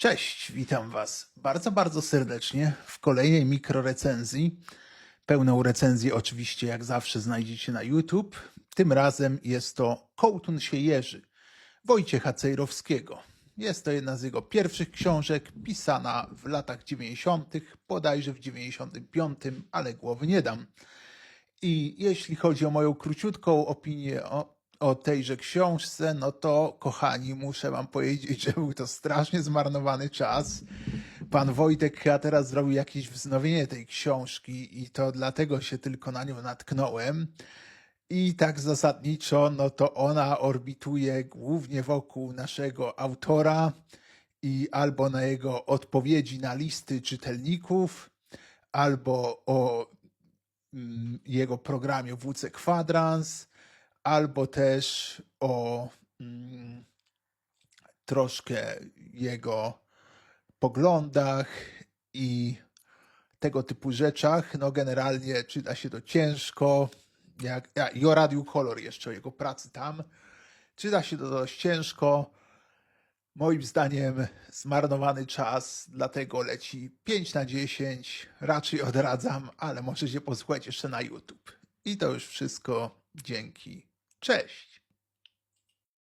Cześć, witam Was bardzo, bardzo serdecznie w kolejnej mikrorecenzji. Pełną recenzję oczywiście jak zawsze znajdziecie na YouTube. Tym razem jest to Kołtun się jeży Wojciecha Cejrowskiego. Jest to jedna z jego pierwszych książek, pisana w latach 90., bodajże w 95., ale głowy nie dam. I jeśli chodzi o moją króciutką opinię o, o tejże książce, no to kochani, muszę wam powiedzieć, że był to strasznie zmarnowany czas. Pan Wojtek chyba teraz zrobił jakieś wznowienie tej książki i to dlatego się tylko na nią natknąłem. I tak zasadniczo, no to ona orbituje głównie wokół naszego autora i albo na jego odpowiedzi na listy czytelników, albo o mm, jego programie WC Kwadrans, albo też o mm, troszkę jego poglądach i tego typu rzeczach. No generalnie czyta się to ciężko. Jak, ja, I o Radiu Kolor jeszcze, o jego pracy tam. Czyta się to dość ciężko. Moim zdaniem zmarnowany czas, dlatego leci 5 na 10. Raczej odradzam, ale możecie posłuchać jeszcze na YouTube. I to już wszystko. Dzięki. Cześć.